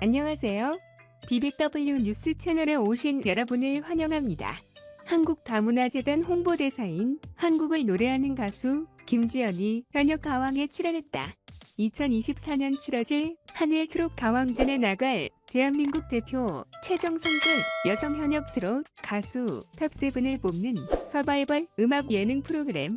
안녕하세요. BBW 뉴스 채널에 오신 여러분을 환영합니다. 한국 다문화재단 홍보대사인 한국을 노래하는 가수 김지연이 현역 가왕에 출연했다. 2024년 7월질 한일 트롯 가왕전에 나갈 대한민국 대표 최정 상급 여성 현역 트롯 가수 탑세븐을 뽑는 서바이벌 음악 예능 프로그램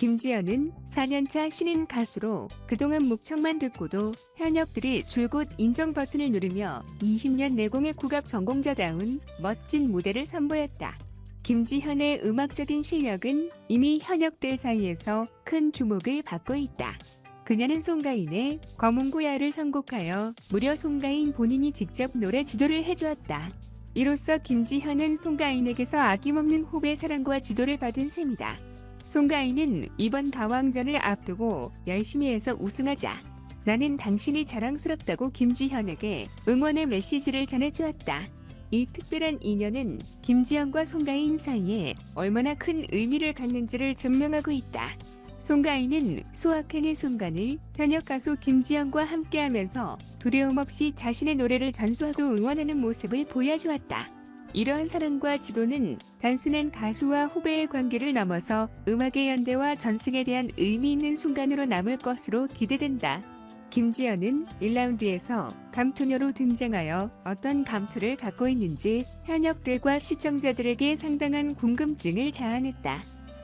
김지연은 4년차 신인 가수로 그동안 목청만 듣고도 현역들이 줄곧 인정 버튼을 누르며 20년 내공의 국악 전공자다운 멋진 무대를 선보였다. 김지현의 음악적인 실력은 이미 현역들 사이에서 큰 주목을 받고 있다. 그녀는 송가인의 검은고야를 선곡하여 무려 송가인 본인이 직접 노래 지도를 해주었다. 이로써 김지현은 송가인에게서 아낌없는 후배 사랑과 지도를 받은 셈이다. 송가인은 이번 가왕전을 앞두고 열심히 해서 우승하자. 나는 당신이 자랑스럽다고 김지현에게 응원의 메시지를 전해주었다. 이 특별한 인연은 김지현과 송가인 사이에 얼마나 큰 의미를 갖는지를 증명하고 있다. 송가인은 수학행의 순간을 현역 가수 김지현과 함께하면서 두려움 없이 자신의 노래를 전수하고 응원하는 모습을 보여주었다. 이러한 사랑과 지도는 단순한 가수와 후배의 관계를 넘어서 음악의 연대와 전승에 대한 의미 있는 순간으로 남을 것으로 기대된다. 김지연은 1라운드에서 감투녀로 등장하여 어떤 감투를 갖고 있는지 현역들과 시청자들에게 상당한 궁금증을 자아냈다.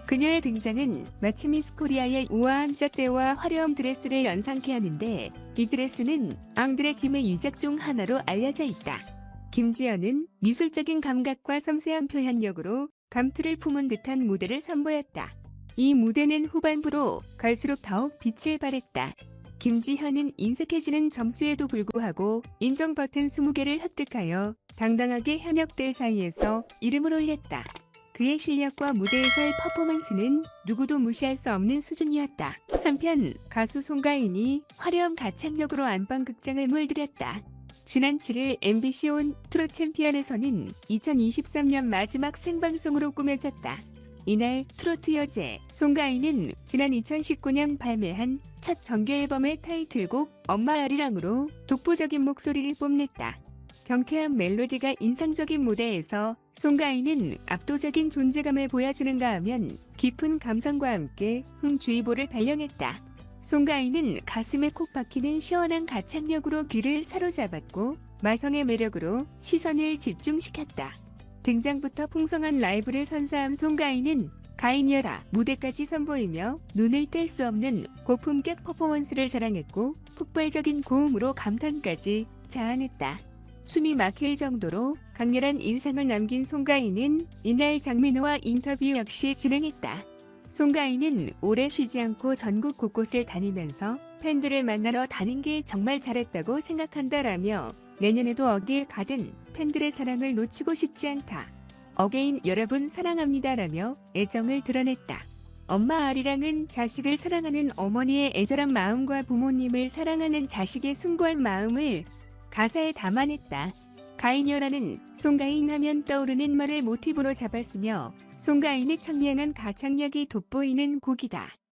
그녀의 등장은 마치 미스 코리아의 우아한 잣대와 화려한 드레스를 연상케 하는데 이 드레스는 앙드레 김의 유작 중 하나로 알려져 있다. 김지연은 미술적인 감각과 섬세한 표현력으로 감투를 품은 듯한 무대를 선보였다. 이 무대는 후반부로 갈수록 더욱 빛을 발했다. 김지현은 인색해지는 점수에도 불구하고 인정 버튼 20개를 획득하여 당당하게 현역들 사이에서 이름을 올렸다. 그의 실력과 무대에서의 퍼포먼스는 누구도 무시할 수 없는 수준이었다. 한편 가수 송가인이 화려한 가창력으로 안방극장을 물들였다. 지난 7일 MBC 온 트롯 챔피언에서는 2023년 마지막 생방송으로 꾸며졌다. 이날 트로트 여제 송가인은 지난 2019년 발매한 첫 정규 앨범의 타이틀곡 엄마 아리랑으로 독보적인 목소리를 뽐냈다. 경쾌한 멜로디가 인상적인 무대에서 송가인은 압도적인 존재감을 보여주는가 하면 깊은 감성과 함께 흥주의보를 발령했다. 송가인은 가슴에 콕 박히는 시원한 가창력으로 귀를 사로잡았고 마성의 매력으로 시선을 집중시켰다. 등장부터 풍성한 라이브를 선사한 송가인은 가인이여라 무대까지 선보이며 눈을 뗄 수 없는 고품격 퍼포먼스를 자랑했고 폭발적인 고음으로 감탄까지 자아냈다. 숨이 막힐 정도로 강렬한 인상을 남긴 송가인은 이날 장민호와 인터뷰 역시 진행했다. 송가인은 오래 쉬지 않고 전국 곳곳을 다니면서 팬들을 만나러 다닌 게 정말 잘했다고 생각한다라며 내년에도 어딜 가든 팬들의 사랑을 놓치고 싶지 않다. 어게인 여러분 사랑합니다라며 애정을 드러냈다. 엄마 아리랑은 자식을 사랑하는 어머니의 애절한 마음과 부모님을 사랑하는 자식의 숭고한 마음을 가사에 담아냈다. 가인여라는 송가인 하면 떠오르는 말을 모티브로 잡았으며 송가인의 청량한 가창력이 돋보이는 곡이다.